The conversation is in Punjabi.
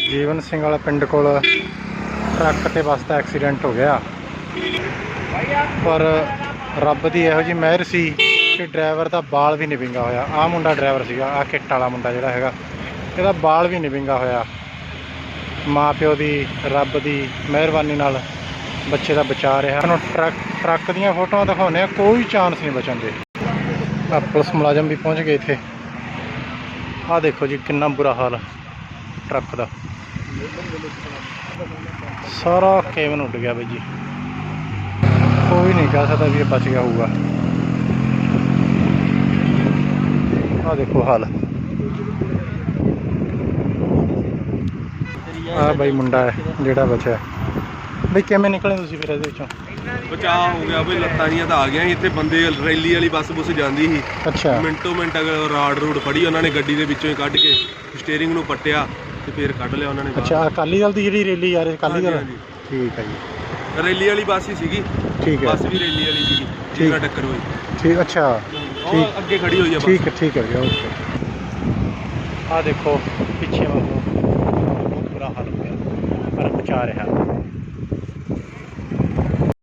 ਜੀਵਨ ਸਿੰਘ ਵਾਲਾ ਪਿੰਡ ਕੋਲ ਟਰੱਕ ਤੇ ਬੱਸ ਦਾ ਐਕਸੀਡੈਂਟ ਹੋ ਗਿਆ। ਪਰ ਰੱਬ ਦੀ ਇਹੋ ਜੀ ਮਿਹਰ ਸੀ ਕਿ ਡਰਾਈਵਰ ਦਾ ਬਾਲ ਵੀ ਨਹੀਂ ਵਿੰਗਾ ਹੋਇਆ। ਆ ਮੁੰਡਾ ਡਰਾਈਵਰ ਸੀਗਾ ਆ ਕਿੱਟ ਵਾਲਾ ਮੁੰਡਾ ਜਿਹੜਾ ਹੈਗਾ, ਇਹਦਾ ਬਾਲ ਵੀ ਨਹੀਂ ਵਿੰਗਾ ਹੋਇਆ। ਮਾਂ ਪਿਓ ਦੀ, ਰੱਬ ਦੀ ਮਿਹਰਬਾਨੀ ਨਾਲ ਬੱਚੇ ਦਾ ਬਚਾ ਰਿਹਾ। ਤੁਹਾਨੂੰ ਟਰੱਕ ਟਰੱਕ ਦੀਆਂ ਫੋਟੋਆਂ ਦਿਖਾਉਂਦੇ ਆ ਕੋਈ ਚਾਂਸ ਨਹੀਂ ਬਚਣ ਦੇ। ਪੁਲਿਸ ਮੁਲਾਜ਼ਮ ਵੀ ਪਹੁੰਚ ਗਏ ਇੱਥੇ। ਆ ਦੇਖੋ ਜੀ, ਕਿੰਨਾ ਬੁਰਾ ਹਾਲ। ਟਰੱਕ ਦਾ। ਸਾਰਾ ਕੇਵਨ ਉੱਡ ਗਿਆ ਬਈ ਜੀ। ਕੋਈ ਨਹੀਂ ਕਹਿ ਸਕਦਾ ਵੀ ਇਹ ਬਚ ਗਿਆ ਹੋਊਗਾ। ਆ ਦੇਖੋ ਹਾਲ। ਆ ਬਈ ਮੁੰਡਾ ਹੈ ਜਿਹੜਾ ਬਚਿਆ। ਬਈ ਕਿਵੇਂ ਨਿਕਲੇ ਤੁਸੀਂ ਫਿਰ ਇਹਦੇ ਵਿੱਚੋਂ? ਬਚਾਅ ਹੋ ਗਿਆ ਬਈ ਲੱਤਾਂ ਜੀਆਂ ਤਾਂ ਆ ਗਈਆਂ ਸੀ। ਇੱਥੇ ਬੰਦੇ ਰੈਲੀ ਵਾਲੀ ਬੱਸ ਬੁੱਸ ਜਾਂਦੀ ਸੀ। ਅੱਛਾ। ਮਿੰਟੋ ਮਿੰਟ ਅਗਰ ਰਾੜ ਰੂੜ ਫੜੀ ਉਹਨਾਂ ਨੇ ਗੱਡੀ ਦੇ ਵਿੱਚੋਂ ਹੀ ਕੱਢ ਕੇ ਸਟੀਅਰਿੰਗ ਨੂੰ ਪੱਟਿਆ। ਤੇ ਫਿਰ ਕੱਢ ਲਿਆ ਉਹਨਾਂ ਨੇ ਬਾਹਰ। ਅੱਛਾ ਅਕਾਲੀ ਦਲ ਦੀ ਜਿਹੜੀ ਰੈਲੀ ਆ ਰਹੀ ਅਕਾਲੀ ਦਲ? ਹਾਂਜੀ, ਠੀਕ ਹੈ ਜੀ। ਰੈਲੀ ਵਾਲੀ ਬੱਸ ਹੀ ਸੀਗੀ। ਠੀਕ ਹੈ ਬੱਸ ਵੀ ਰੈਲੀ ਵਾਲੀ ਸੀਗੀ ਜਿਹਦਾ ਟੱਕਰ ਹੋਈ। ਠੀਕ ਅੱਛਾ। ਉਹ ਅੱਗੇ ਖੜੀ ਹੋਈ ਆ ਬੱਸ। ਠੀਕ ਹੈ ਠੀਕ ਹੈ ਜੀ ਓਕੇ। ਆ ਦੇਖੋ ਪਿੱਛੇ ਵੱਲੋਂ ਬਹੁਤ ਬੁਰਾ ਹਾਲ ਹੋ ਗਿਆ। ਪਰ ਬਚਾ ਰਿਹਾ।